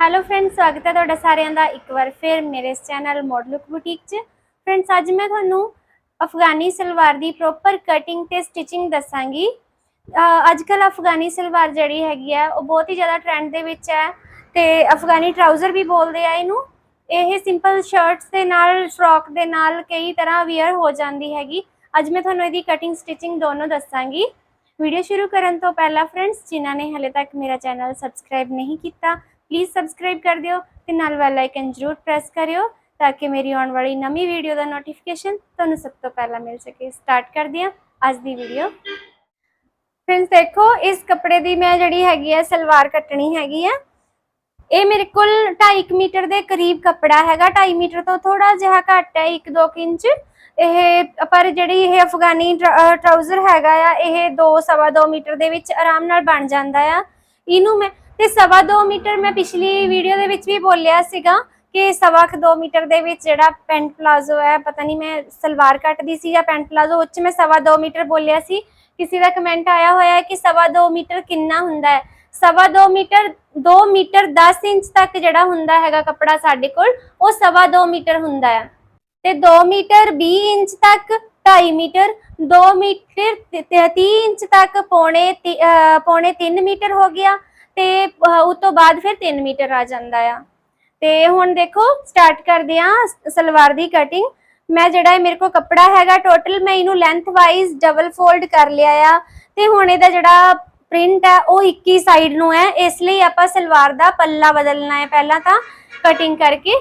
Hello friends ਸਵਾਗਤ ਹੈ ਤੁਹਾਡਾ ਸਾਰਿਆਂ ਦਾ ਇੱਕ ਵਾਰ ਫਿਰ ਮੇਰੇ ਇਸ ਚੈਨਲ ਮੋਡਲੁਕ ਬੁਟੀਕ 'ਚ। ਫਰੈਂਡਸ ਅੱਜ ਮੈਂ ਤੁਹਾਨੂੰ ਅਫਗਾਨੀ ਸਲਵਾਰ ਦੀ ਪ੍ਰੋਪਰ ਕਟਿੰਗ ਤੇ ਸਟਿਚਿੰਗ ਦੱਸਾਂਗੀ। ਅੱਜ ਕੱਲ ਅਫਗਾਨੀ ਸਲਵਾਰ ਜਿਹੜੀ ਹੈਗੀ ਆ, ਉਹ ਬਹੁਤ ਹੀ ਜ਼ਿਆਦਾ ਟ੍ਰੈਂਡ ਦੇ ਵਿੱਚ ਹੈ ਤੇ ਅਫਗਾਨੀ ਟਰਾਊਜ਼ਰ ਵੀ ਬੋਲਦੇ ਆ ਇਹਨੂੰ। ਇਹ ਸਿੰਪਲ ਸ਼ਰਟਸ ਦੇ ਨਾਲ ਫਰੋਕ ਦੇ ਨਾਲ ਕਈ ਤਰ੍ਹਾਂ ਵੇਅਰ ਹੋ ਜਾਂਦੀ ਹੈਗੀ। ਅੱਜ ਮੈਂ ਤੁਹਾਨੂੰ ਇਹਦੀ ਕਟਿੰਗ ਸਟਿਚਿੰਗ ਦੋਨੋਂ ਦੱਸਾਂਗੀ। ਵੀਡੀਓ ਸ਼ੁਰੂ ਕਰਨ ਤੋਂ ਪਹਿਲਾਂ ਫਰੈਂਡਸ ਜਿਨ੍ਹਾਂ ਨੇ ਹਲੇ ਤੱਕ ਮੇਰਾ ਚੈਨਲ ਸਬਸਕ੍ਰਾਈਬ ਨਹੀਂ ਕੀਤਾ ਪਲੀਜ਼ ਸਬਸਕ੍ਰਾਈਬ ਕਰ ਦਿਓ ਤੇ ਨਾਲ ਬੈਲ ਆਈਕਨ ਜ਼ਰੂਰ ਪ੍ਰੈਸ ਕਰਿਓ ਤਾਂ ਕਿ ਮੇਰੀ ਆਉਣ ਵਾਲੀ ਨਵੀਂ ਵੀਡੀਓ ਦਾ ਨੋਟੀਫਿਕੇਸ਼ਨ ਤੁਹਾਨੂੰ ਸਭ ਤੋਂ ਪਹਿਲਾਂ ਮਿਲ ਸਕੇ। ਸਟਾਰਟ ਕਰਦੇ ਹਾਂ ਅੱਜ ਦੀ ਵੀਡੀਓ ਫਰੈਂਡਸ ਦੇਖੋ, ਇਸ ਕੱਪੜੇ ਦੀ ਮੈਂ ਜਿਹੜੀ ਹੈਗੀ ਆ, ਸਲਵਾਰ ਕੱਟਣੀ ਹੈਗੀ ਆ। ਇਹ ਮੇਰੇ ਕੋਲ 2.5 ਮੀਟਰ ਦੇ ਕਰੀਬ ਕੱਪੜਾ ਹੈਗਾ। 2.5 ਮੀਟਰ ਤੋਂ ਥੋੜਾ ਜਿਹਾ ਘੱਟ ਹੈ 1-2 ਇੰਚ। ਇਹ, ਪਰ ਜਿਹੜੀ ਇਹ ਅਫਗਾਨੀ ਟਰਾਊਜ਼ਰ ਹੈਗਾ ਆ, ਇਹ 2-2.5 ਮੀਟਰ ਦੇ ਵਿੱਚ ਆਰਾਮ ਨਾਲ ਬਣ ਜਾਂਦਾ ਆ। ਇਹਨੂੰ ਮੈਂ ਤੇ 2.5 ਮੀਟਰ ਮੈਂ ਪਿਛਲੀ ਵੀਡੀਓ ਦੇ ਵਿੱਚ ਵੀ ਬੋਲਿਆ ਸੀਗਾ ਕਿ ਸਵਾ ਕੁ 2 ਮੀਟਰ ਦੇ ਵਿੱਚ ਜਿਹੜਾ ਪੈਂਟ ਪਲਾਜ਼ੋ ਹੈ, ਪਤਾ ਨਹੀਂ ਮੈਂ ਸਲਵਾਰ ਕੱਟਦੀ ਸੀ ਜਾਂ ਪੈਂਟ ਪਲਾਜ਼ੋ ਉੱਚ ਮੈਂ 2.5 ਮੀਟਰ ਬੋਲਿਆ ਸੀ। ਕਿਸੇ ਦਾ ਕਮੈਂਟ ਆਇਆ ਹੋਇਆ ਹੈ ਕਿ 2.5 ਮੀਟਰ ਕਿੰਨਾ ਹੁੰਦਾ ਹੈ? ਸਵਾ 2 ਮੀਟਰ 2 ਮੀਟਰ 10 ਇੰਚ ਤੱਕ ਜਿਹੜਾ ਹੁੰਦਾ ਹੈਗਾ ਕੱਪੜਾ ਸਾਡੇ ਕੋਲ, ਉਹ ਸਵਾ 2 ਮੀਟਰ ਹੁੰਦਾ ਹੈ। ਤੇ 2 ਮੀਟਰ 20 ਇੰਚ ਤੱਕ 2.5 ਮੀਟਰ 2 ਮੀਟਰ 30 ਇੰਚ ਤੱਕ, ਪੌਣੇ ਤੀ- ਪੌਣੇ 3 ਮੀਟਰ ਹੋ ਗਿਆ। ਤੇ, ਅਹ ਉਸ ਤੋਂ ਬਾਅਦ ਫਿਰ 3 ਮੀਟਰ ਆ ਜਾਂਦਾ ਆ। ਤੇ ਹੁਣ ਦੇਖੋ ਸਟਾਰਟ ਕਰਦੇ ਆ ਸਲਵਾਰ ਦੀ ਕਟਿੰਗ ਮੈਂ ਜਿਹੜਾ ਇਹ ਮੇਰੇ ਕੋਲ ਕੱਪੜਾ ਹੈਗਾ ਟੋਟਲ ਮੈਂ ਇਹਨੂੰ ਲੈਂਥ ਵਾਈਜ਼ ਡਬਲ ਫੋਲਡ ਕਰ ਲਿਆ ਆ। ਤੇ ਹੁਣ ਇਹਦਾ ਜਿਹੜਾ ਪ੍ਰਿੰਟ ਹੈ ਉਹ 21 ਸਾਈਡ ਨੂੰ ਹੈ। ਇਸ ਲਈ ਆਪਾਂ ਸਲਵਾਰ ਦਾ ਪੱਲਾ ਬਦਲਣਾ ਹੈ ਪਹਿਲਾਂ ਤਾਂ ਕਟਿੰਗ ਕਰਕੇ।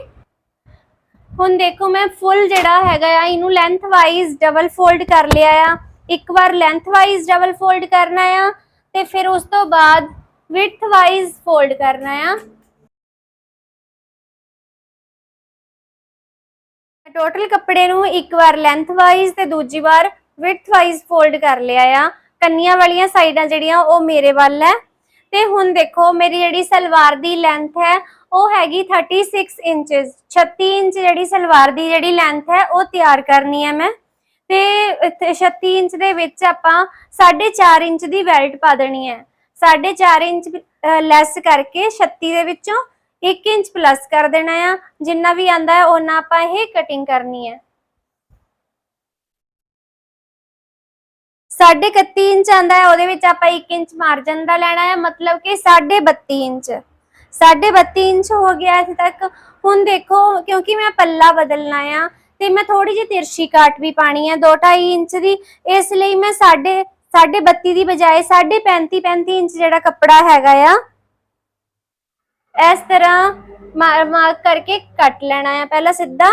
ਹੁਣ ਦੇਖੋ, ਮੈਂ ਫੁੱਲ ਜਿਹੜਾ ਹੈਗਾ ਆ, ਇਹਨੂੰ ਲੈਂਥ ਵਾਈਜ਼ ਡਬਲ ਫੋਲਡ ਕਰ ਲਿਆ ਆ। ਇੱਕ ਵਾਰ ਲੈਂਥ ਵਾਈਜ਼ ਡਬਲ ਫੋਲਡ ਕਰਨਾ ਆ, ਤੇ ਫਿਰ ਉਸ ਤੋਂ ਬਾਅਦ ਵਿਡਥ ਵਾਈਜ਼ ਫੋਲਡ ਕਰਨਾ ਆ। ਟੋਟਲ ਕੱਪੜੇ ਨੂੰ ਇੱਕ ਵਾਰ ਲੈਂਥ ਵਾਈਜ਼ ਤੇ ਦੂਜੀ ਵਾਰ ਵਿਡਥ ਵਾਈਜ਼ ਫੋਲਡ ਕਰ ਲਿਆ ਆ। ਕੰਨੀਆਂ ਵਾਲੀਆਂ ਸਾਈਡਾਂ ਜਿਹੜੀਆਂ ਉਹ ਮੇਰੇ ਵੱਲ ਹੈ। ਤੇ ਹੁਣ ਦੇਖੋ ਮੇਰੀ ਜਿਹੜੀ ਸਲਵਾਰ ਦੀ ਲੈਂਥ ਹੈ, ਉਹ ਹੈਗੀ 36 ਇੰਚਸ 36 ਇੰਚ ਜਿਹੜੀ ਸਲਵਾਰ ਦੀ ਜਿਹੜੀ ਲੈਂਥ ਹੈ, ਉਹ ਤਿਆਰ ਕਰਨੀ ਹੈ ਮੈਂ। ਤੇ ਇੱਥੇ 36 ਇੰਚ ਦੇ ਵਿੱਚ ਆਪਾਂ 4.5 ਇੰਚ ਦੀ ਬੈਲਟ ਪਾ ਦੇਣੀ ਹੈ। 4.5 ਇੰਚ ਲੈਸ ਕਰਕੇ 36 ਦੇ ਵਿੱਚੋਂ 1 ਇੰਚ ਪਲੱਸ ਕਰ ਦੇਣਾ ਆ। ਜਿੰਨਾ ਵੀ ਆਂਦਾ ਹੈ ਉਹਨਾਂ ਆਪਾਂ ਇਹ ਕਟਿੰਗ ਕਰਨੀ ਹੈ। 31.5 ਇੰਚ ਆਂਦਾ ਹੈ, ਉਹਦੇ ਵਿੱਚ ਆਪਾਂ 1 ਇੰਚ ਮਾਰਜਨ ਦਾ ਲੈਣਾ ਹੈ, ਮਤਲਬ ਕਿ 32.5 ਇੰਚ। 32.5 ਇੰਚ ਹੋ ਗਿਆ ਇੱਥੇ ਤੱਕ। ਹੁਣ ਦੇਖੋ, ਕਿਉਂਕਿ ਮੈਂ ਪੱਲਾ ਬਦਲਣਾ ਆ, ਤੇ ਮੈਂ ਥੋੜੀ ਜਿਹੀ ਤਿਰਸ਼ੀ ਕਾਟ ਵੀ ਪਾਣੀ ਹੈ 2.5 ਇੰਚ ਦੀ। ਇਸ ਲਈ ਮੈਂ 3.5 32.5 ਦੀ ਬਜਾਏ 35.5 35 ਇੰਚ ਜਿਹੜਾ ਕੱਪੜਾ ਹੈਗਾ ਆ, ਇਸ ਤਰ੍ਹਾਂ ਮਾਰਕ ਕਰਕੇ ਕੱਟ ਲੈਣਾ ਆ ਪਹਿਲਾਂ ਸਿੱਧਾ।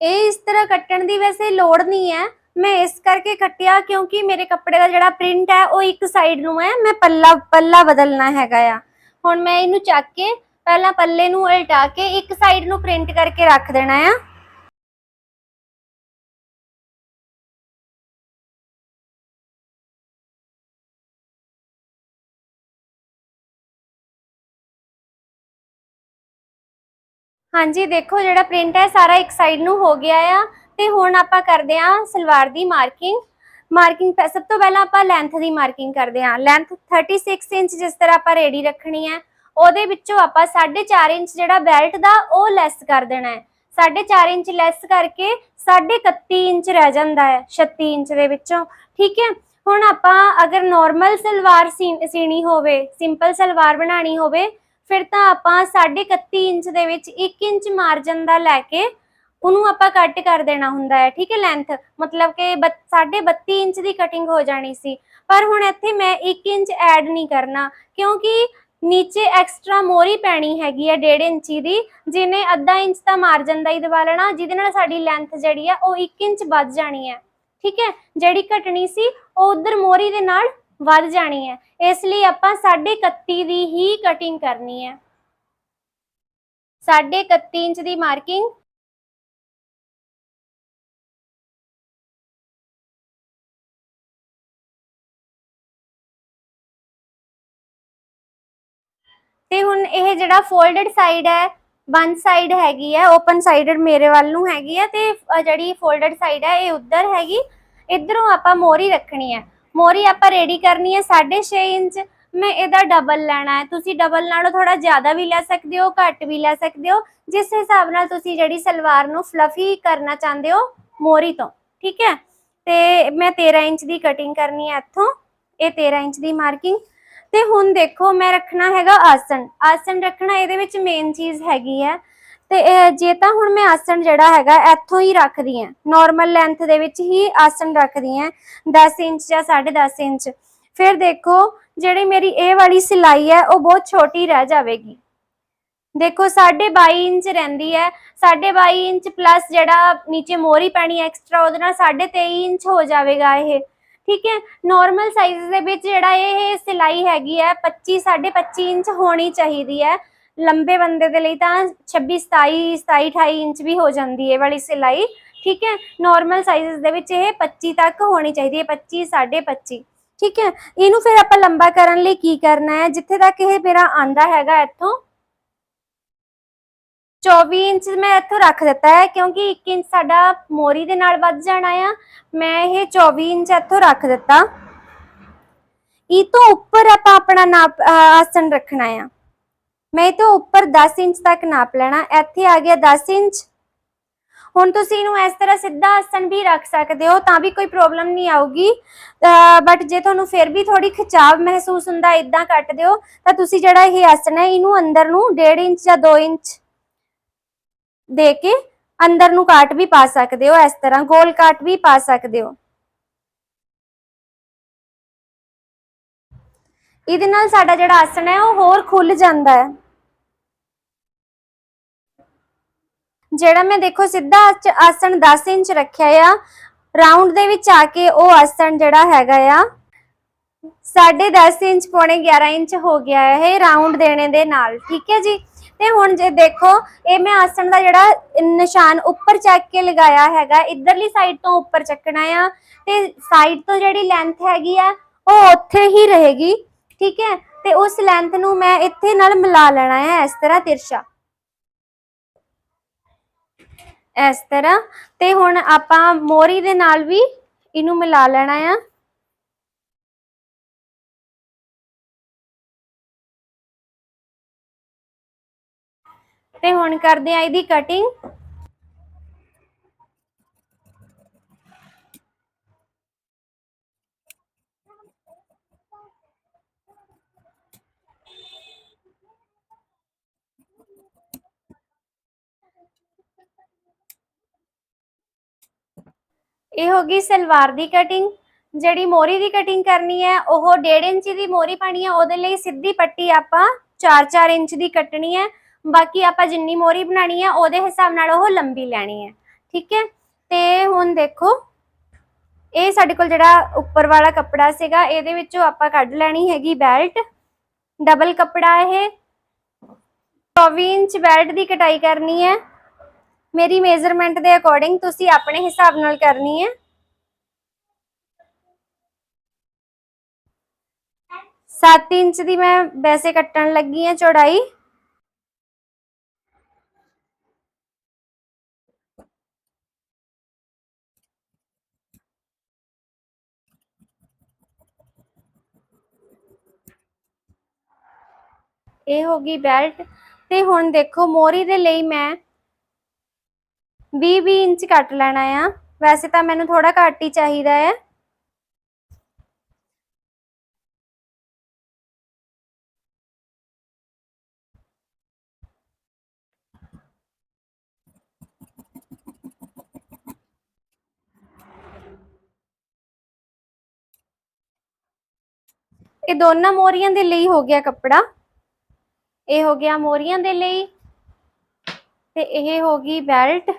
ਇਹ ਇਸ ਤਰ੍ਹਾਂ ਕੱਟਣ ਦੀ ਵੈਸੇ ਲੋੜ ਨਹੀਂ ਹੈ। ਮੈਂ ਇਸ ਕਰਕੇ ਕੱਟਿਆ ਕਿਉਂਕਿ ਮੇਰੇ ਕੱਪੜੇ ਦਾ ਜਿਹੜਾ ਪ੍ਰਿੰਟ ਹੈ ਉਹ ਇੱਕ ਸਾਈਡ ਨੂੰ ਹੈ, ਮੈਂ ਪੱਲਾ ਪੱਲਾ ਬਦਲਣਾ ਹੈਗਾ ਆ। ਹੁਣ ਮੈਂ ਇਹਨੂੰ ਚੱਕ ਕੇ ਪਹਿਲਾਂ ਪੱਲੇ ਨੂੰ ਉਲਟਾ ਕੇ ਇੱਕ ਸਾਈਡ ਨੂੰ ਪ੍ਰਿੰਟ ਕਰਕੇ ਰੱਖ ਦੇਣਾ ਆ। ਹਾਂਜੀ, ਦੇਖੋ ਜਿਹੜਾ ਪ੍ਰਿੰਟ ਹੈ, ਸਾਰਾ ਇੱਕ ਸਾਈਡ ਨੂੰ ਹੋ ਗਿਆ ਆ। ਤੇ ਹੁਣ ਆਪਾਂ ਕਰਦੇ ਆ ਸਲਵਾਰ ਦੀ ਮਾਰਕਿੰਗ। ਮਾਰਕਿੰਗ ਸਭ ਤੋਂ ਪਹਿਲਾਂ ਆਪਾਂ ਲੈਂਥ ਦੀ ਮਾਰਕਿੰਗ ਕਰਦੇ ਆ। ਲੈਂਥ 36 ਇੰਚ ਜਿਸ ਤਰ੍ਹਾਂ ਆਪਾਂ ਰੇਡੀ ਰੱਖਣੀ ਹੈ, ਉਹਦੇ ਵਿੱਚੋਂ ਆਪਾਂ 4.5 ਇੰਚ ਜਿਹੜਾ ਬੈਲਟ ਦਾ, ਉਹ ਲੈਸ ਕਰ ਦੇਣਾ ਹੈ। 4.5 ਇੰਚ ਲੈਸ ਕਰਕੇ 31 ਇੰਚ ਰਹਿ ਜਾਂਦਾ ਹੈ 36 ਇੰਚ ਦੇ ਵਿੱਚੋਂ। ਠੀਕ ਹੈ? ਹੁਣ ਆਪਾਂ ਅਗਰ ਨਾਰਮਲ ਸਲਵਾਰ ਸੀਣੀ ਹੋਵੇ ਸਿੰਪਲ ਸਲਵਾਰ ਬਣਾਣੀ ਹੋਵੇ, ਫਿਰ ਤਾਂ ਆਪਾਂ 31 ਇੰਚ ਦੇ ਵਿੱਚ 1 ਇੰਚ ਮਾਰਜਨ ਦਾ ਲੈ ਕੇ ਉਹਨੂੰ ਆਪਾਂ ਕੱਟ ਕਰ ਦੇਣਾ ਹੁੰਦਾ ਹੈ, ਠੀਕ ਹੈ ਲੈਂਥ ਮਤਲਬ ਕਿ 32 ਇੰਚ ਦੀ ਕਟਿੰਗ ਹੋ ਜਾਣੀ ਸੀ। ਪਰ ਹੁਣ ਇੱਥੇ ਮੈਂ 1 ਇੰਚ ਐਡ ਨਹੀਂ ਕਰਨਾ, ਕਿਉਂਕਿ ਨੀਚੇ ਐਕਸਟਰਾ ਮੋਰੀ ਪੈਣੀ ਹੈਗੀ ਹੈ 1.5 ਇੰਚੀ ਦੀ, ਜਿਹਨੇ ਅੱਧਾ ਇੰਚ ਦਾ ਮਾਰਜਨ ਦਾ ਹੀ ਦਵਾ ਲੈਣਾ, ਜਿਹਦੇ ਨਾਲ ਸਾਡੀ ਲੈਂਥ ਜਿਹੜੀ ਹੈ ਉਹ 1 ਇੰਚ ਵੱਧ ਜਾਣੀ ਹੈ। ਠੀਕ ਹੈ? ਜਿਹੜੀ ਘਟਣੀ ਸੀ, ਉਹ ਉਧਰ ਮੋਰੀ ਦੇ ਨਾਲ ਵੱਧ ਜਾਣੀ ਹੈ। ਇਸ ਲਈ ਆਪਾਂ 31 ਦੀ ਹੀ ਕਟਿੰਗ ਕਰਨੀ ਹੈ। 31 ਇੰਚ ਦੀ ਮਾਰਕਿੰਗ ਤੇ ਹੁਣ ਇਹ ਜਿਹੜਾ ਫੋਲਡਡ ਸਾਈਡ ਹੈ ਵਨ ਸਾਈਡ ਹੈਗੀ ਹੈ ਓਪਨ ਸਾਈਡਡ ਮੇਰੇ ਵੱਲ ਨੂੰ ਹੈਗੀ ਹੈ ਤੇ ਜਿਹੜੀ ਫੋਲਡਡ ਸਾਈਡ ਹੈ, ਇਹ ਉੱਧਰ ਹੈਗੀ। ਇਧਰੋਂ ਆਪਾਂ ਮੋਰੀ ਰੱਖਣੀ ਹੈ। ਮੋਰੀ ਆਪਾਂ ਰੈਡੀ ਕਰਨੀ ਹੈ 6.5 ਇੰਚ। ਮੈਂ ਇਹਦਾ ਡਬਲ ਲੈਣਾ ਹੈ। ਤੁਸੀਂ ਡਬਲ ਨਾਲੋਂ ਥੋੜਾ ਜ਼ਿਆਦਾ ਵੀ ਲੈ ਸਕਦੇ ਹੋ, ਘੱਟ ਵੀ ਲੈ ਸਕਦੇ ਹੋ। ਜਿਸ ਹਿਸਾਬ ਨਾਲ ਤੁਸੀਂ ਜਿਹੜੀ ਸਲਵਾਰ ਨੂੰ ਫਲਫੀ ਕਰਨਾ ਚਾਹੁੰਦੇ ਹੋ, ਮੋਰੀ ਤੋਂ। ਠੀਕ ਹੈ? ਤੇ ਮੈਂ 13 ਇੰਚ ਦੀ ਕਟਿੰਗ ਕਰਨੀ ਹੈ ਇੱਥੋਂ। ਇਹ 13 ਇੰਚ ਦੀ ਮਾਰਕਿੰਗ ਤੇ ਹੁਣ ਦੇਖੋ, ਮੈਂ ਰੱਖਣਾ ਹੈਗਾ ਆਸਣ। ਆਸਣ ਰੱਖਣਾ ਇਹਦੇ ਵਿੱਚ ਮੇਨ ਚੀਜ਼ ਹੈਗੀ ਹੈ ਤੇ ਜੇ ਤਾਂ ਹੁਣ ਮੈਂ ਆਸਣ ਜਿਹੜਾ ਹੈਗਾ, ਇੱਥੋਂ ਹੀ ਰੱਖਦੀ ਹਾਂ ਨਾਰਮਲ ਲੈਂਥ ਦੇ ਵਿੱਚ ਹੀ ਆਸਣ ਰੱਖਦੀ ਹਾਂ 10 ਇੰਚ ਜਾਂ 10.5 ਇੰਚ। ਫਿਰ ਦੇਖੋ, ਜਿਹੜੀ ਮੇਰੀ ਇਹ ਵਾਲੀ ਸਿਲਾਈ ਹੈ ਉਹ ਬਹੁਤ ਛੋਟੀ ਰਹਿ ਜਾਵੇਗੀ। ਦੇਖੋ 22.5 ਇੰਚ ਰਹਿੰਦੀ ਹੈ 22.5 ਇੰਚ ਪਲੱਸ ਜਿਹੜਾ ਨੀਚੇ ਮੋਰੀ ਪੈਣੀ ਐਕਸਟਰਾ ਉਹਦੇ ਨਾਲ 23.5 ਇੰਚ ਹੋ ਜਾਵੇਗਾ ਇਹ। ਠੀਕ ਹੈ? ਨਾਰਮਲ ਸਾਈਜ਼ ਦੇ ਵਿੱਚ ਜਿਹੜਾ ਇਹ ਸਿਲਾਈ ਹੈਗੀ ਹੈ 25 25 ਇੰਚ ਹੋਣੀ ਚਾਹੀਦੀ ਹੈ। ਲੰਬੇ ਬੰਦੇ ਦੇ ਲਈ ਤਾਂ 26 27 27 28 ਇੰਚ ਵੀ ਹੋ ਜਾਂਦੀ ਹੈ ਇਹ ਵਾਲੀ ਸਿਲਾਈ। ਠੀਕ ਹੈ? ਨਾਰਮਲ ਸਾਈਜ਼ਸ ਦੇ ਵਿੱਚ ਇਹ 25 ਤੱਕ ਹੋਣੀ ਚਾਹੀਦੀ ਹੈ 25 25.5 ਠੀਕ ਹੈ? ਇਹਨੂੰ ਫਿਰ ਆਪਾਂ ਲੰਬਾ ਕਰਨ ਲਈ ਕੀ ਕਰਨਾ ਹੈ? ਜਿੱਥੇ ਤੱਕ ਇਹ ਮੇਰਾ ਆਂਦਾ ਹੈਗਾ ਇੱਥੋਂ 24 ਇੰਚ ਮੈਂ ਇੱਥੋਂ ਰੱਖ ਦਿੱਤਾ ਹੈ, ਕਿਉਂਕਿ 1 ਇੰਚ ਸਾਡਾ ਮੋਰੀ ਦੇ ਨਾਲ ਵੱਧ ਜਾਣਾ ਆ। ਮੈਂ ਇਹ 24 ਇੰਚ ਇੱਥੋਂ ਰੱਖ ਦਿੱਤਾ। ਇਹ ਤੋਂ ਉੱਪਰ ਆਪਾਂ ਆਪਣਾ ਨਾਪ ਆਸਣ ਰੱਖਣਾ ਆ। ਮੈਂ ਇਹ ਤੋਂ ਉੱਪਰ 10 ਇੰਚ ਤੱਕ ਨਾਪ ਲੈਣਾ। ਇੱਥੇ ਆ ਗਿਆ 10 ਇੰਚ। ਹੁਣ ਤੁਸੀਂ ਇਹਨੂੰ ਇਸ ਤਰ੍ਹਾਂ ਸਿੱਧਾ ਆਸਣ ਵੀ ਰੱਖ ਸਕਦੇ ਹੋ, ਤਾਂ ਵੀ ਕੋਈ ਪ੍ਰੋਬਲਮ ਨਹੀਂ ਆਊਗੀ। ਬਟ ਜੇ ਤੁਹਾਨੂੰ ਫਿਰ ਵੀ ਥੋੜੀ ਖਿਚਾਵ ਮਹਿਸੂਸ ਹੁੰਦਾ ਇਦਾਂ ਕੱਟ ਦਿਓ, ਤਾਂ ਤੁਸੀਂ ਜਿਹੜਾ ਇਹ ਆਸਣ ਹੈ, ਇਹਨੂੰ ਅੰਦਰ ਨੂੰ 1.5 ਇੰਚ ਜਾਂ 2 ਇੰਚ ਦੇ ਕੇ ਅੰਦਰ ਨੂੰ ਕਾਟ ਵੀ ਪਾ ਸਕਦੇ ਹੋ, ਇਸ ਤਰ੍ਹਾਂ ਗੋਲ ਕਾਟ ਵੀ ਪਾ ਸਕਦੇ ਹੋ। ਇਹਦੇ ਨਾਲ ਸਾਡਾ ਜਿਹੜਾ ਆਸਣ ਹੈ, ਉਹ ਹੋਰ ਖੁੱਲ ਜਾਂਦਾ ਹੈ। ਜਿਹੜਾ ਮੈਂ ਦੇਖੋ ਸਿੱਧਾ ਆਸ- ਆਸਣ 10 ਇੰਚ ਰੱਖਿਆ ਆ ਰਾਉਂਡ ਦੇ ਵਿੱਚ ਆ ਕੇ ਉਹ ਆਸਣ ਜਿਹੜਾ ਹੈਗਾ ਆ 10.5 ਇੰਚ ਪੌਣੇ 11 ਇੰਚ ਹੋ ਗਿਆ ਹੈ ਰਾਉਂਡ ਦੇਣੇ ਦੇ ਨਾਲ, ਠੀਕ ਹੈ ਜੀ? ਤੇ ਹੁਣ ਜੇ ਦੇਖੋ, ਇਹ ਮੈਂ ਆਸਣ ਦਾ ਜਿਹੜਾ ਨਿਸ਼ਾਨ ਉੱਪਰ ਚੱਕ ਕੇ ਲਗਾਇਆ ਹੈਗਾ, ਇਧਰਲੀ ਸਾਈਡ ਤੋਂ ਉੱਪਰ ਚੱਕਣਾ ਆ ਤੇ ਸਾਈਡ ਤੋਂ ਜਿਹੜੀ ਲੈਂਥ ਹੈਗੀ ਆ, ਉਹ ਉੱਥੇ ਹੀ ਰਹੇਗੀ, ਠੀਕ ਹੈ? ਤੇ ਉਸ ਲੈਂਥ ਨੂੰ ਮੈਂ ਇੱਥੇ ਨਾਲ ਮਿਲਾ ਲੈਣਾ ਹੈ ਇਸ ਤਰ੍ਹਾਂ ਤਿਰਛਾ। ਇਸ ਤਰ੍ਹਾਂ, ਤੇ ਹੁਣ ਆਪਾਂ ਮੋਰੀ ਦੇ ਨਾਲ ਵੀ ਇਹਨੂੰ ਮਿਲਾ ਲੈਣਾ ਆ। ਤੇ ਹੁਣ ਕਰਦੇ ਆ ਇਹਦੀ ਕਟਿੰਗ ਇਹ ਹੋ ਗਈ ਸਲਵਾਰ ਦੀ ਕਟਿੰਗ ਜਿਹੜੀ ਮੋਰੀ ਦੀ ਕਟਿੰਗ ਕਰਨੀ ਹੈ, ਉਹ 1.5 ਇੰਚ ਦੀ ਮੋਰੀ ਪਾਣੀ ਹੈ, ਉਹਦੇ ਲਈ ਸਿੱਧੀ ਪੱਟੀ ਆਪਾਂ 4-4 ਇੰਚ ਦੀ ਕੱਟਣੀ ਹੈ। ਬਾਕੀ ਆਪਾਂ ਜਿੰਨੀ ਮੋਰੀ ਬਣਾਣੀ ਹੈ ਉਹਦੇ ਹਿਸਾਬ ਨਾਲ ਉਹ ਲੰਬੀ ਲੈਣੀ ਹੈ ਠੀਕ ਹੈ? ਤੇ ਹੁਣ ਦੇਖੋ, ਇਹ ਸਾਡੇ ਕੋਲ ਜਿਹੜਾ ਉੱਪਰ ਵਾਲਾ ਕੱਪੜਾ ਸੀਗਾ, ਇਹਦੇ ਵਿੱਚੋਂ ਆਪਾਂ ਕੱਢ ਲੈਣੀ ਹੈਗੀ ਬੈਲਟ। ਡਬਲ ਕੱਪੜਾ ਇਹ। 24 ਇੰਚ ਬੈਲਟ ਦੀ ਕਟਾਈ ਕਰਨੀ ਹੈ। ਮੇਰੀ ਮੇਜ਼ਰਮੈਂਟ ਦੇ ਅਕੋਰਡਿੰਗ ਤੁਸੀਂ ਆਪਣੇ ਹਿਸਾਬ ਨਾਲ ਕਰਨੀ ਹੈ। ਸੱਤ ਇੰਚ ਦੀ ਮੈਂ ਵੈਸੇ ਕੱਟਣ ਲੱਗੀ ਹਾਂ ਚੌੜਾਈ। ਇਹ ਹੋ ਗਈ ਬੈਲਟ ਤੇ ਹੁਣ ਦੇਖੋ, ਮੋਰੀ ਦੇ ਲਈ ਮੈਂ 20 20 ਇੰਚ ਕੱਟ ਲੈਣਾ ਆ। ਵੈਸੇ ਤਾਂ ਮੈਨੂੰ ਥੋੜਾ ਘੱਟ ਹੀ ਚਾਹੀਦਾ ਹੈ ਇਹ ਦੋਨਾਂ ਮੋਰੀਆਂ ਦੇ ਲਈ ਹੋ ਗਿਆ ਕੱਪੜਾ। ਇਹ ਹੋ ਗਿਆ ਮੋਰੀਆਂ ਦੇ ਲਈ ਤੇ ਇਹ ਹੋ ਗਈ ਬੈਲਟ।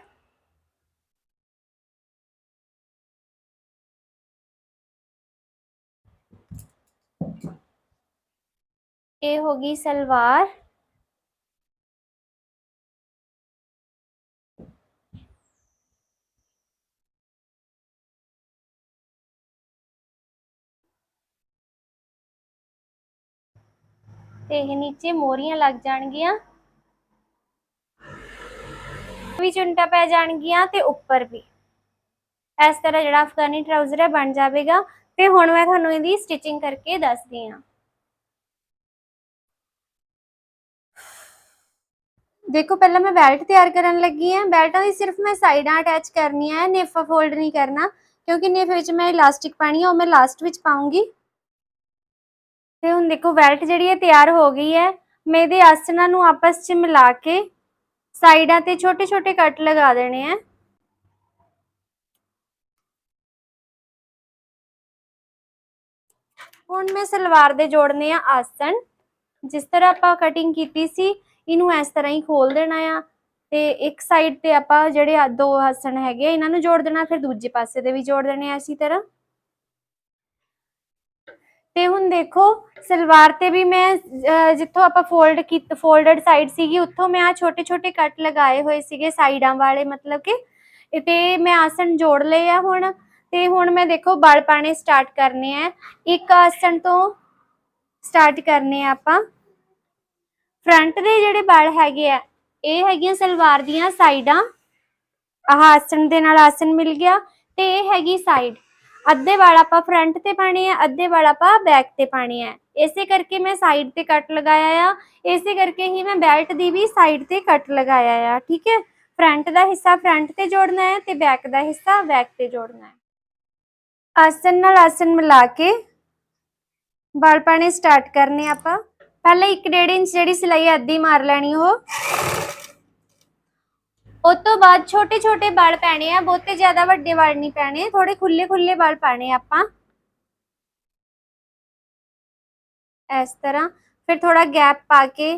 ਇਹ ਹੋ ਗਈ ਸਲਵਾਰ। ਤੇ ਇਹ ਨੀਚੇ ਮੋਰੀਆਂ ਲੱਗ ਜਾਣਗੀਆਂ। ਵੀ ਚੁੰਟਾ ਪੈ ਜਾਣਗੀਆਂ ਤੇ ਉੱਪਰ ਵੀ। ਇਸ ਤਰ੍ਹਾਂ ਜਿਹੜਾ ਅਫਗਾਨੀ ਟਰਾਊਜ਼ਰ ਹੈ, ਬਣ ਜਾਵੇਗਾ। ਤੇ ਹੁਣ ਮੈਂ ਤੁਹਾਨੂੰ ਇਹਦੀ ਸਟਿਚਿੰਗ ਕਰਕੇ ਦੱਸਦੀ ਹਾਂ। ਦੇਖੋ, ਪਹਿਲਾਂ ਮੈਂ ਬੈਲਟ ਤਿਆਰ ਕਰਨ ਲੱਗੀ ਹਾਂ। ਬੈਲਟਾਂ ਦੀ ਸਿਰਫ ਮੈਂ ਸਾਈਡਾਂ ਅਟੈਚ ਕਰਨੀਆਂ ਹੈ, ਨੇਫਾ ਫੋਲਡ ਨਹੀਂ ਕਰਨਾ। ਕਿਉਂਕਿ ਨੇਫੇ ਵਿੱਚ ਮੈਂ ਇਲਾਸਟਿਕ ਪਾਣੀ ਹੈ, ਉਹ ਮੈਂ ਲਾਸਟ ਵਿੱਚ ਪਾਉਂਗੀ। ਤੇ ਹੁਣ ਦੇਖੋ ਵੈਲਟ ਜਿਹੜੀ ਹੈ ਤਿਆਰ ਹੋ ਗਈ ਹੈ। ਮੈਂ ਇਹਦੇ ਆਸਣਾਂ ਨੂੰ ਆਪਸ 'ਚ ਮਿਲਾ ਕੇ ਸਾਈਡਾਂ ਤੇ ਛੋਟੇ ਛੋਟੇ ਕੱਟ ਲਗਾ ਦੇਣੇ ਆ। ਹੁਣ ਮੈਂ ਸਲਵਾਰ ਦੇ ਜੋੜਨੇ ਆ ਆਸਨ ਜਿਸ ਤਰ੍ਹਾਂ ਆਪਾਂ ਕਟਿੰਗ ਕੀਤੀ ਸੀ ਇਹਨੂੰ ਇਸ ਤਰ੍ਹਾਂ ਹੀ ਖੋਲ ਦੇਣਾ ਆ ਤੇ ਇੱਕ ਸਾਈਡ ਤੇ ਆਪਾਂ ਜਿਹੜੇ ਦੋ ਆਸਣ ਹੈਗੇ ਆ, ਇਹਨਾਂ ਨੂੰ ਜੋੜ ਦੇਣਾ ਫਿਰ ਦੂਜੇ ਪਾਸੇ ਦੇ ਵੀ ਜੋੜ ਦੇਣੇ ਆ ਇਸੇ ਤਰ੍ਹਾਂ। ਤੇ ਹੁਣ ਦੇਖੋ, ਸਲਵਾਰ ਤੇ ਵੀ ਮੈਂ ਜਿੱਥੋਂ ਆਪਾਂ ਫੋਲਡ ਕੀ ਫੋਲਡਡ ਸਾਈਡ ਸੀਗੀ, ਉੱਥੋਂ ਮੈਂ ਆ ਛੋਟੇ ਛੋਟੇ ਕੱਟ ਲਗਾਏ ਹੋਏ ਸੀਗੇ ਸਾਈਡਾਂ ਵਾਲੇ, ਮਤਲਬ ਕਿ ਤੇ ਮੈਂ ਆਸਨ ਜੋੜ ਲਏ ਆ ਹੁਣ, ਤੇ ਹੁਣ ਮੈਂ ਦੇਖੋ ਬਲ ਪਾਣੇ ਸਟਾਰਟ ਕਰਨੇ ਆ। ਇੱਕ ਆਸਣ ਤੋਂ ਸਟਾਰਟ ਕਰਨੇ ਆ ਆਪਾਂ। ਫਰੰਟ ਦੇ ਜਿਹੜੇ ਬਲ ਹੈਗੇ ਆ, ਇਹ ਹੈਗੀਆਂ ਸਲਵਾਰ ਦੀਆਂ ਸਾਈਡਾਂ। ਆਹ ਆਸਣ ਦੇ ਨਾਲ ਆਸਣ ਮਿਲ ਗਿਆ, ਤੇ ਇਹ ਹੈਗੀ ਸਾਈਡ ਅੱਧੇ ਵਾਲ ਆਪਾਂ ਫਰੰਟ ਤੇ ਪਾਣੇ ਆ, ਅੱਧੇ ਵਾਲ ਆਪਾਂ ਬੈਕ ਤੇ ਪਾਣੇ ਆ। ਇਸੇ ਕਰਕੇ ਮੈਂ ਸਾਈਡ ਤੇ ਕੱਟ ਲਗਾਇਆ ਆ। ਇਸੇ ਕਰਕੇ ਹੀ ਮੈਂ ਬੈਲਟ ਦੀ ਵੀ ਸਾਈਡ ਤੇ ਕੱਟ ਲਗਾਇਆ ਆ, ਠੀਕ ਹੈ? ਫਰੰਟ ਦਾ ਹਿੱਸਾ ਫਰੰਟ ਤੇ ਜੋੜਨਾ ਹੈ ਤੇ ਬੈਕ ਦਾ ਹਿੱਸਾ ਬੈਕ ਤੇ ਜੋੜਨਾ ਹੈ। ਆਸਨ ਨਾਲ ਆਸਨ ਮਿਲਾ ਕੇ ਵਾਲ ਪਾਣੇ ਸਟਾਰਟ ਕਰਨੇ ਆਪਾਂ। ਪਹਿਲਾਂ 1.5 ਇੰਚ ਜਿਹੜੀ ਸਿਲਾਈ ਅੱਧੀ ਮਾਰ ਲੈਣੀ ਉਹ। ਉਸ ਤੋਂ ਬਾਅਦ ਛੋਟੇ ਛੋਟੇ ਵਾਲ ਪੈਣੇ ਆ, ਬਹੁਤੇ ਜ਼ਿਆਦਾ ਵੱਡੇ ਵਾਲ ਨਹੀਂ ਪੈਣੇ ਥੋੜੇ ਖੁੱਲੇ ਖੁੱਲੇ ਵਾਲ ਪਾਣੇ ਆਪਾਂ। ਇਸ ਤਰ੍ਹਾਂ, ਫਿਰ ਥੋੜਾ ਗੈਪ ਪਾ ਕੇ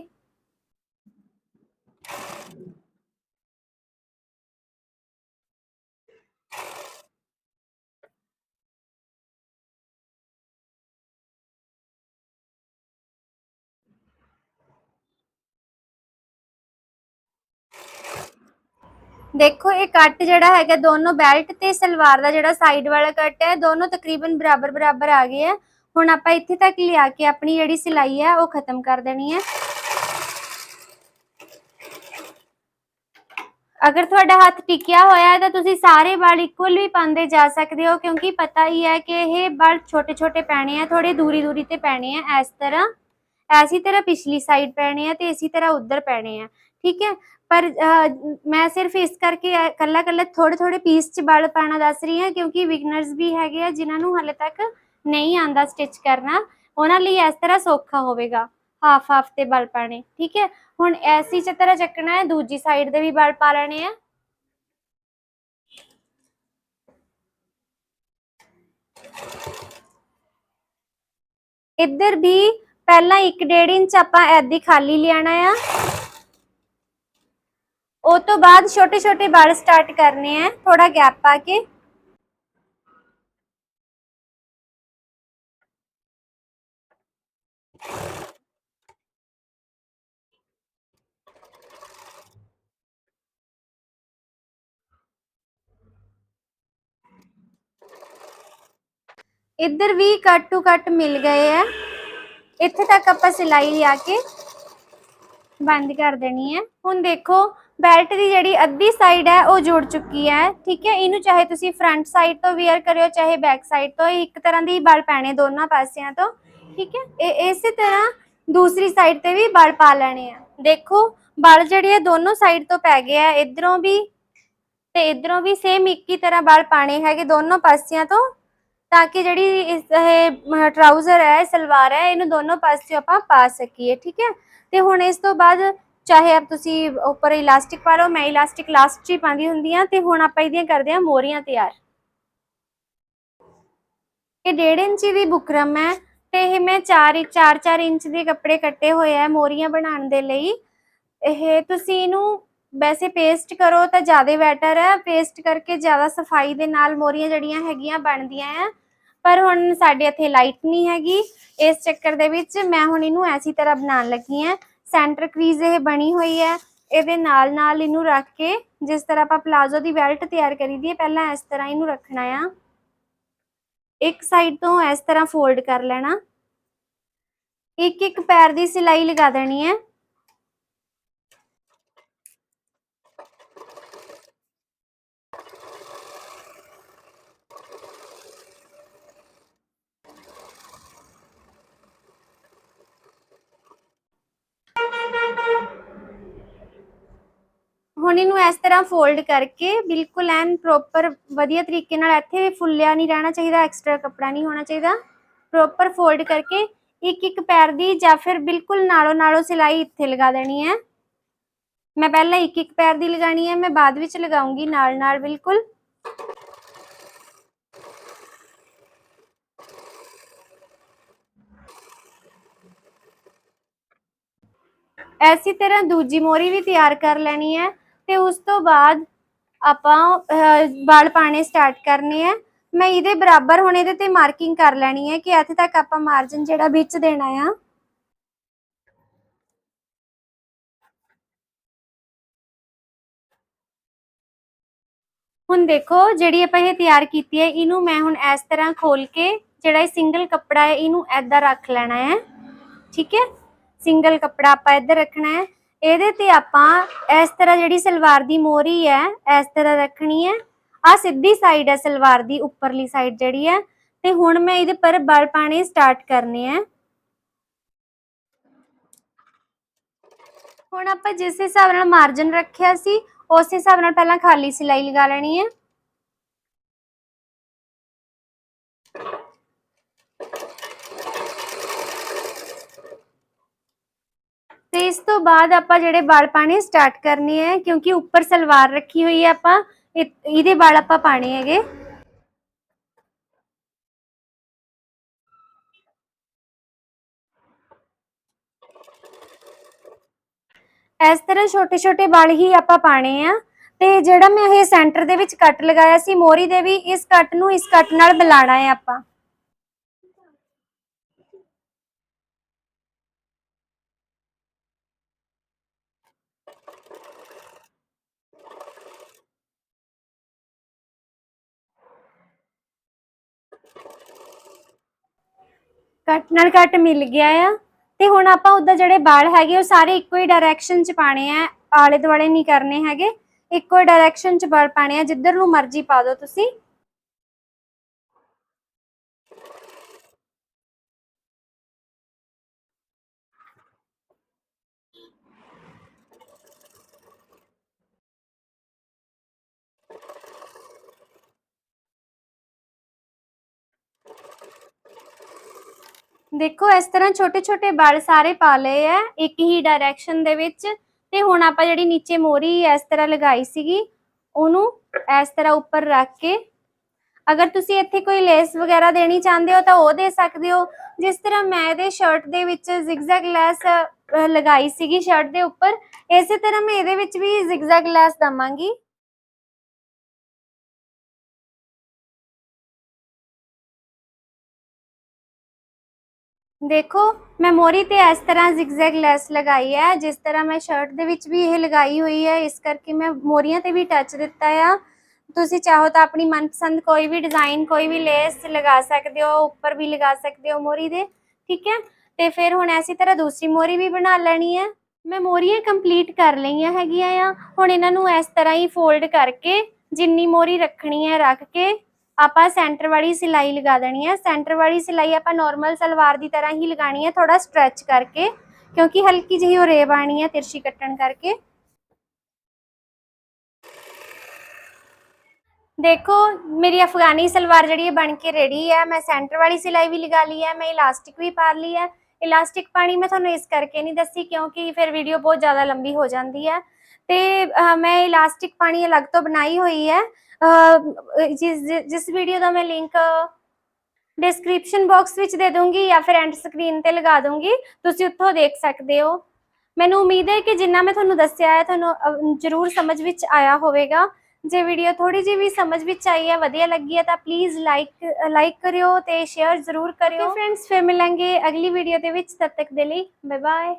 ਦੇਖੋ, ਇਹ ਕੱਟ ਜਿਹੜਾ ਹੈਗਾ ਦੋਨੋਂ ਬੈਲਟ ਤੇ ਸਲਵਾਰ ਦਾ ਜਿਹੜਾ ਸਾਈਡ ਵਾਲਾ ਕੱਟ ਹੈ, ਦੋਨੋਂ ਤਕਰੀਬਨ ਬਰਾਬਰ ਬਰਾਬਰ ਆ ਗਏ ਆ। ਹੁਣ ਆਪਾਂ ਇੱਥੇ ਤੱਕ ਲਿਆ ਕੇ ਆਪਣੀ ਜਿਹੜੀ ਸਿਲਾਈ ਹੈ ਉਹ ਖਤਮ ਕਰ ਦੇਣੀ ਹੈ ਅਗਰ ਤੁਹਾਡਾ ਹੱਥ ਟਿਕਿਆ ਹੋਇਆ ਹੈ, ਤਾਂ ਤੁਸੀਂ ਸਾਰੇ ਵਾਲ ਇਕੁਅਲ ਵੀ ਪਾਉਂਦੇ ਜਾ ਸਕਦੇ ਹੋ, ਕਿਉਂਕਿ ਪਤਾ ਹੀ ਹੈ ਕਿ ਇਹ ਵਾਲ ਛੋਟੇ ਛੋਟੇ ਪੈਣੇ ਆ ਥੋੜੇ ਦੂਰੀ ਦੂਰੀ ਤੇ ਪੈਣੇ ਆ, ਇਸ ਤਰ੍ਹਾਂ। ਐਸੀ ਤਰ੍ਹਾਂ ਪਿਛਲੀ ਸਾਈਡ ਪੈਣੇ ਆ ਤੇ ਇਸੇ ਤਰ੍ਹਾਂ ਉੱਧਰ ਪੈਣੇ ਆ। ਠੀਕ ਹੈ? ਪਰ ਮੈਂ ਸਿਰਫ ਇਸ ਕਰਕੇ ਕੱਲਾ ਕੱਲਾ ਥੋੜੇ ਥੋੜੇ ਪੀਸ ਚ ਵਾਲ ਪਾਣਾ ਦੱਸ ਰਹੀ ਹਾਂ ਕਿਉਂਕਿ ਬਿਗਨਰਸ ਵੀ ਹੈਗੇ ਆ ਜਿਨ੍ਹਾਂ ਨੂੰ ਹਲੇ ਤੱਕ ਨਹੀਂ ਆਂਦਾ ਸਟਿਚ ਕਰਨਾ। ਉਹਨਾਂ ਲਈ ਇਸ ਤਰ੍ਹਾਂ ਸੌਖਾ ਹੋਵੇਗਾ ਹਾਫ ਹਾਫ ਤੇ ਵਾਲ ਪਾਣੇ ਠੀਕ ਹੈ? ਹੁਣ ਐਸੀ ਤਰ੍ਹਾਂ ਚੱਕਣਾ ਹੈ, ਦੂਜੀ ਸਾਈਡ ਦੇ ਵੀ ਬਲ ਪਾ ਲੈਣੇ ਆ। ਇੱਧਰ ਵੀ ਪਹਿਲਾਂ 1.5 ਇੰਚ ਆਪਾਂ ਐਦੀ ਖਾਲੀ ਲਿਆਣਾ ਆ। ਉਹ ਤੋਂ ਬਾਅਦ ਛੋਟੇ ਛੋਟੇ ਵਾਲ ਸਟਾਰਟ ਕਰਨੇ ਆ ਥੋੜਾ ਗੈਪ ਪਾ ਕੇ ਇੱਧਰ ਵੀ ਕੱਟ ਟੂ ਕੱਟ ਮਿਲ ਗਏ ਆ ਇੱਥੇ ਤੱਕ ਆਪਾਂ ਸਿਲਾਈ ਲਿਆ ਕੇ ਬੰਦ ਕਰ ਦੇਣੀ ਹੈ ਹੁਣ ਦੇਖੋ ਬੈਲਟ ਦੀ ਜਿਹੜੀ ਅੱਧੀ ਸਾਈਡ ਹੈ, ਉਹ ਜੁੜ ਚੁੱਕੀ ਹੈ। ਠੀਕ ਹੈ? ਇਹਨੂੰ ਚਾਹੇ ਤੁਸੀਂ ਫਰੰਟ ਸਾਈਡ ਤੋਂ ਵੇਅਰ ਕਰਿਓ, ਚਾਹੇ ਬੈਕ ਸਾਈਡ ਤੋਂ ਇੱਕ ਤਰ੍ਹਾਂ ਦੀ ਬਲ ਪੈਣੇ ਦੋਨਾਂ ਪਾਸਿਆਂ ਤੋਂ। ਠੀਕ ਹੈ? ਇਹ ਇਸੇ ਤਰ੍ਹਾਂ ਦੂਸਰੀ ਸਾਈਡ ਤੇ ਵੀ ਬਲ ਪਾ ਲੈਣੇ ਆ। ਦੇਖੋ, ਬਲ ਜਿਹੜੇ ਆ ਦੋਨੋਂ ਸਾਈਡ ਤੋਂ ਪੈ ਗਏ ਆ ਇਧਰੋਂ ਵੀ ਤੇ ਇਧਰੋਂ ਵੀ ਸੇਮ ਇੱਕ ਹੀ ਤਰ੍ਹਾਂ ਬਲ ਪਾਣੇ ਹੈਗੇ ਦੋਨੋਂ ਪਾਸਿਆਂ ਤੋਂ। ਤਾਂ ਕਿ ਜਿਹੜੀ ਇਸ, ਇਹ ਟਰਾਊਜ਼ਰ ਹੈ, ਸਲਵਾਰ ਹੈ, ਇਹਨੂੰ ਦੋਨੋਂ ਪਾਸਿਓਂ ਆਪਾਂ ਪਾ ਸਕੀਏ। ਠੀਕ ਹੈ? ਤੇ ਹੁਣ ਇਸ ਤੋਂ ਬਾਅਦ ਚਾਹੇ ਆਪ ਤੁਸੀਂ ਉੱਪਰ ਇਲਾਸਟਿਕ ਪਾ ਲਓ, ਮੈਂ ਇਲਾਸਟਿਕ ਲਾਸਟ 'ਚ ਹੀ ਪਾਉਂਦੀ ਹੁੰਦੀ ਆ ਤੇ ਹੁਣ ਆਪਾਂ ਇਹਦੀਆਂ ਕਰਦੇ ਆ ਮੋਰੀਆਂ ਤਿਆਰ। ਇਹ 1.5 ਇੰਚ ਦੀ ਬੁਕਰਮ ਹੈ ਤੇ ਇਹ ਮੈਂ 4 4-4 ਇੰਚ ਦੇ ਕੱਪੜੇ ਕੱਟੇ ਹੋਏ ਆ ਮੋਰੀਆਂ ਬਣਾਉਣ ਦੇ ਲਈ। ਇਹ ਤੁਸੀਂ ਇਹਨੂੰ ਵੈਸੇ ਪੇਸਟ ਕਰੋ ਤਾਂ ਜ਼ਿਆਦਾ ਬੈਟਰ ਹੈ ਪੇਸਟ ਕਰਕੇ ਜ਼ਿਆਦਾ ਸਫ਼ਾਈ ਦੇ ਨਾਲ ਮੋਰੀਆਂ ਜਿਹੜੀਆਂ ਹੈਗੀਆਂ ਬਣਦੀਆਂ ਆ। ਪਰ ਹੁਣ ਸਾਡੇ ਇੱਥੇ ਲਾਈਟ ਨਹੀਂ ਹੈਗੀ, ਇਸ ਚੱਕਰ ਦੇ ਵਿੱਚ ਮੈਂ ਹੁਣ ਇਹਨੂੰ ਐਸੀ ਤਰ੍ਹਾਂ ਬਣਾਉਣ ਲੱਗੀ ਆ ਸੈਂਟਰ ਕਰੀਜ਼ ਇਹ ਬਣੀ ਹੋਈ ਹੈ। ਇਹਦੇ ਨਾਲ ਨਾਲ ਇਹਨੂੰ ਰੱਖ ਕੇ ਜਿਸ ਤਰ੍ਹਾਂ ਆਪਾਂ ਪਲਾਜ਼ੋ ਦੀ ਬੈਲਟ ਤਿਆਰ ਕਰੀਦੀ ਹੈ, ਪਹਿਲਾਂ ਇਸ ਤਰ੍ਹਾਂ ਇਹਨੂੰ ਰੱਖਣਾ ਆ। ਇੱਕ ਸਾਈਡ ਤੋਂ ਇਸ ਤਰ੍ਹਾਂ ਫੋਲਡ ਕਰ ਲੈਣਾ। ਇੱਕ ਇੱਕ ਪੈਰ ਦੀ ਸਿਲਾਈ ਲਗਾ ਦੇਣੀ ਹੈ। ਹੁਣ ਇਹਨੂੰ ਇਸ ਤਰ੍ਹਾਂ ਫੋਲਡ ਕਰਕੇ ਬਿਲਕੁਲ ਐਨ ਪ੍ਰੋਪਰ ਵਧੀਆ ਤਰੀਕੇ ਨਾਲ ਇੱਥੇ ਫੁੱਲਿਆ ਨਹੀਂ ਰਹਿਣਾ ਚਾਹੀਦਾ ਐਕਸਟਰਾ ਕੱਪੜਾ ਨਹੀਂ ਹੋਣਾ ਚਾਹੀਦਾ। ਪ੍ਰੋਪਰ ਫੋਲਡ ਕਰਕੇ ਇੱਕ ਇੱਕ ਪੈਰ ਦੀ ਜਾਂ ਫਿਰ ਬਿਲਕੁਲ ਨਾਲੋਂ ਨਾਲੋਂ ਸਿਲਾਈ ਇੱਥੇ ਲਗਾ ਦੇਣੀ ਹੈ। ਮੈਂ ਪਹਿਲਾਂ ਇੱਕ ਇੱਕ ਪੈਰ ਦੀ ਲਗਾਣੀ ਹੈ, ਮੈਂ ਬਾਅਦ ਵਿੱਚ ਲਗਾਉਂਗੀ ਨਾਲ ਨਾਲ ਬਿਲਕੁਲ। ਐਸੀ ਤਰ੍ਹਾਂ ਦੂਜੀ ਮੋਰੀ ਵੀ ਤਿਆਰ ਕਰ ਲੈਣੀ ਹੈ। ਤੇ ਉਸ ਤੋਂ ਬਾਅਦ ਆਪਾਂ ਵਾਲ ਪਾਣੇ ਸਟਾਰਟ ਕਰਨੇ ਆ। ਮੈਂ ਇਹਦੇ ਬਰਾਬਰ ਹੁਣ ਇਹਦੇ ਤੇ ਮਾਰਕਿੰਗ ਕਰ ਲੈਣੀ ਹੈ ਕਿ ਇੱਥੇ ਤੱਕ ਆਪਾਂ ਮਾਰਜਨ ਜਿਹੜਾ ਵਿੱਚ ਦੇਣਾ ਆ। ਹੁਣ ਦੇਖੋ, ਜਿਹੜੀ ਆਪਾਂ ਇਹ ਤਿਆਰ ਕੀਤੀ ਹੈ ਇਹਨੂੰ ਮੈਂ ਹੁਣ ਇਸ ਤਰ੍ਹਾਂ ਖੋਲ ਕੇ ਜਿਹੜਾ ਇਹ ਸਿੰਗਲ ਕੱਪੜਾ ਹੈ ਇਹਨੂੰ ਐਦਾਂ ਰੱਖ ਲੈਣਾ ਹੈ ਠੀਕ ਹੈ? ਸਿੰਗਲ ਕੱਪੜਾ ਆਪਾਂ ਇੱਧਰ ਰੱਖਣਾ ਹੈ ਇਹਦੇ ਤੇ ਆਪਾਂ ਇਸ ਤਰ੍ਹਾਂ ਜਿਹੜੀ ਸਲਵਾਰ ਦੀ ਮੋਰੀ ਹੈ, ਇਸ ਤਰ੍ਹਾਂ ਰੱਖਣੀ ਹੈ। ਆ ਸਿੱਧੀ ਸਾਈਡ ਹੈ ਸਲਵਾਰ ਦੀ, ਉੱਪਰਲੀ ਸਾਈਡ ਜਿਹੜੀ ਹੈ। ਤੇ ਹੁਣ ਮੈਂ ਇਹਦੇ ਪਰ ਬਲ ਪਾਣੇ ਸਟਾਰਟ ਕਰਨੇ ਆ। ਹੁਣ ਆਪਾਂ ਜਿਸ ਹਿਸਾਬ ਨਾਲ ਮਾਰਜਨ ਰੱਖਿਆ ਸੀ, ਉਸ ਹਿਸਾਬ ਨਾਲ ਪਹਿਲਾਂ ਖਾਲੀ ਸਿਲਾਈ ਲਗਾ ਲੈਣੀ ਹੈ। ਇਸ ਤੋਂ ਬਾਅਦ ਆਪਾਂ ਜਿਹੜੇ ਵਾਲ ਪਾਣੇ ਸਟਾਰਟ ਕਰਨੇ ਹੈ ਕਿਉਂਕਿ ਉੱਪਰ ਸਲਵਾਰ ਰੱਖੀ ਹੋਈ ਹੈ ਆਪਾਂ। ਇਹਦੇ ਵਾਲ ਆਪਾਂ ਪਾਣੇ ਹੈਗੇ। ਇਸ ਤਰ੍ਹਾਂ ਛੋਟੇ ਛੋਟੇ ਵਾਲ ਹੀ ਆਪਾਂ ਪਾਣੇ ਆ। ਤੇ ਜਿਹੜਾ ਮੈਂ ਇਹ ਸੈਂਟਰ ਦੇ ਵਿੱਚ ਕੱਟ ਲਗਾਇਆ ਸੀ, ਮੋਰੀ ਦੇ ਵੀ, ਇਸ ਕੱਟ ਨੂੰ, ਇਸ ਕੱਟ ਨਾਲ ਮਿਲਾਣਾ ਹੈ ਆਪਾਂ। ਕੱਟ ਨਾਲ ਕੱਟ ਮਿਲ ਗਿਆ ਆ। ਤੇ ਹੁਣ ਆਪਾਂ ਉਹਦਾ ਜਿਹੜੇ ਵਾਲ ਹੈਗੇ, ਉਹ ਸਾਰੇ ਇੱਕੋ ਹੀ ਡਾਇਰੈਕਸ਼ਨ 'ਚ ਪਾਣੇ ਆ। ਆਲੇ ਦੁਆਲੇ ਨਹੀਂ ਕਰਨੇ ਹੈਗੇ। ਇੱਕੋ ਹੀ ਡਾਇਰੈਕਸ਼ਨ 'ਚ ਵਾਲ ਪਾਣੇ ਆ, ਜਿੱਧਰ ਨੂੰ ਮਰਜ਼ੀ ਪਾ ਦਿਓ ਤੁਸੀਂ। ਦੇਖੋ, ਇਸ ਤਰ੍ਹਾਂ ਛੋਟੇ ਛੋਟੇ ਬਲ ਸਾਰੇ ਪਾ ਲਏ ਆ ਇੱਕ ਹੀ ਡਾਇਰੈਕਸ਼ਨ ਦੇ ਵਿੱਚ। ਤੇ ਹੁਣ ਆਪਾਂ ਜਿਹੜੀ ਨੀਚੇ ਮੋਰੀ ਇਸ ਤਰ੍ਹਾਂ ਲਗਾਈ ਸੀਗੀ, ਉਹਨੂੰ ਇਸ ਤਰ੍ਹਾਂ ਉੱਪਰ ਰੱਖ ਕੇ, ਅਗਰ ਤੁਸੀਂ ਇੱਥੇ ਕੋਈ ਲੇਸ ਵਗੈਰਾ ਦੇਣੀ ਚਾਹੁੰਦੇ ਹੋ, ਤਾਂ ਉਹ ਦੇ ਸਕਦੇ ਹੋ। ਜਿਸ ਤਰ੍ਹਾਂ ਮੈਂ ਇਹਦੇ ਸ਼ਰਟ ਦੇ ਵਿੱਚ ਜ਼ਿਗਜ਼ੈਗ ਲੈਸ ਲਗਾਈ ਸੀਗੀ ਸ਼ਰਟ ਦੇ ਉੱਪਰ, ਇਸੇ ਤਰ੍ਹਾਂ ਮੈਂ ਇਹਦੇ ਵਿੱਚ ਵੀ ਜ਼ਿਗਜ਼ੈਗ ਲੈਸ ਦਵਾਂਗੀ। ਦੇਖੋ, ਮੈਂ ਮੋਰੀ ਤੇ ਇਸ ਤਰ੍ਹਾਂ ਜ਼ਿਗਜ਼ੈਗ ਲੈਸ ਲਗਾਈ ਹੈ, ਜਿਸ ਤਰ੍ਹਾਂ ਮੈਂ ਸ਼ਰਟ ਦੇ ਵਿੱਚ ਵੀ ਇਹ ਲਗਾਈ ਹੋਈ ਹੈ, ਇਸ ਕਰਕੇ ਮੈਂ ਮੋਰੀਆਂ ਤੇ ਵੀ ਟੱਚ ਦਿੱਤਾ ਆ। ਤੁਸੀਂ ਚਾਹੋ ਤਾਂ ਆਪਣੀ ਮਨਪਸੰਦ ਕੋਈ ਵੀ ਡਿਜ਼ਾਈਨ ਕੋਈ ਵੀ ਲੇਸ ਲਗਾ ਸਕਦੇ ਹੋ, ਉੱਪਰ ਵੀ ਲਗਾ ਸਕਦੇ ਹੋ ਮੋਰੀ ਦੇ, ਠੀਕ ਹੈ? ਤੇ ਫਿਰ ਹੁਣ ਐਸੀ ਤਰ੍ਹਾਂ ਦੂਸਰੀ ਮੋਰੀ ਵੀ ਬਣਾ ਲੈਣੀ ਹੈ। ਮੈਂ ਮੋਰੀਆਂ ਕੰਪਲੀਟ ਕਰ ਲਈਆਂ ਹੈਗੀਆਂ ਆ। ਹੁਣ ਇਹਨਾਂ ਨੂੰ ਇਸ ਤਰ੍ਹਾਂ ਹੀ ਫੋਲਡ ਕਰਕੇ ਜਿੰਨੀ ਮੋਰੀ ਰੱਖਣੀ ਹੈ, ਰੱਖ ਕੇ ਆਪਾਂ ਸੈਂਟਰ ਵਾਲੀ ਸਿਲਾਈ ਲਗਾ ਦੇਣੀ ਹੈ ਸੈਂਟਰ ਵਾਲੀ ਸਿਲਾਈ ਆਪਾਂ ਨਾਰਮਲ ਸਲਵਾਰ ਦੀ ਤਰ੍ਹਾਂ ਹੀ ਲਗਾਣੀ ਹੈ ਥੋੜਾ ਸਟ੍ਰੈਚ ਕਰਕੇ, ਕਿਉਂਕਿ ਹਲਕੀ ਜਿਹੀ ਉਹ ਰੇਬ ਆਣੀ ਹੈ ਤਿਰਛੀ ਕੱਟਣ ਕਰਕੇ। ਦੇਖੋ, ਮੇਰੀ ਅਫਗਾਨੀ ਸਲਵਾਰ ਜਿਹੜੀ ਹੈ ਬਣ ਕੇ ਰੈਡੀ ਹੈ ਮੈਂ ਸੈਂਟਰ ਵਾਲੀ ਸਿਲਾਈ ਵੀ ਲਗਾ ਲਈ ਹੈ ਮੈਂ ਇਲਾਸਟਿਕ ਵੀ ਪਾ ਲਈ ਹੈ ਇਲਾਸਟਿਕ ਪਾਣੀ ਮੈਂ ਤੁਹਾਨੂੰ ਇਸ ਕਰਕੇ ਨਹੀਂ ਦੱਸੀ, ਕਿਉਂਕਿ ਫਿਰ ਵੀਡੀਓ ਬਹੁਤ ਜ਼ਿਆਦਾ ਲੰਬੀ ਹੋ ਜਾਂਦੀ ਹੈ ਤੇ ਮੈਂ ਇਲਾਸਟਿਕ ਪਾਣੀ ਅਲੱਗ ਤੋਂ ਬਣਾਈ ਹੋਈ ਹੈ ਜਿਸ ਜਿਸ ਵੀਡੀਓ ਦਾ ਮੈਂ ਲਿੰਕ ਡਿਸਕ੍ਰਿਪਸ਼ਨ ਬਾਕਸ ਵਿੱਚ ਦੇ ਦੂੰਗੀ ਜਾਂ ਫਿਰ ਐਂਡ ਸਕਰੀਨ ਤੇ ਲਗਾ ਦੂੰਗੀ ਤੁਸੀਂ ਉੱਥੋਂ ਦੇਖ ਸਕਦੇ ਹੋ। ਮੈਨੂੰ ਉਮੀਦ ਹੈ ਕਿ ਜਿੰਨਾ ਮੈਂ ਤੁਹਾਨੂੰ ਦੱਸਿਆ ਹੈ, ਤੁਹਾਨੂੰ ਜ਼ਰੂਰ ਸਮਝ ਵਿੱਚ ਆਇਆ ਹੋਵੇਗਾ। ਜੇ ਵੀਡੀਓ ਥੋੜੀ ਜਿਹੀ ਵੀ ਸਮਝ ਵਿੱਚ ਆਈ ਹੈ, ਵਧੀਆ ਲੱਗੀ ਹੈ, ਤਾਂ ਪਲੀਜ਼ ਲਾਈਕ ਲਾਈਕ ਕਰਿਓ ਤੇ ਸ਼ੇਅਰ ਜ਼ਰੂਰ ਕਰਿਓ। ਫਰੈਂਡਸ ਫਿਰ ਮਿਲਾਂਗੇ ਅਗਲੀ ਵੀਡੀਓ ਦੇ ਵਿੱਚ, ਤਦ ਤੱਕ ਦੇ ਲਈ ਬਾਏ ਬਾਏ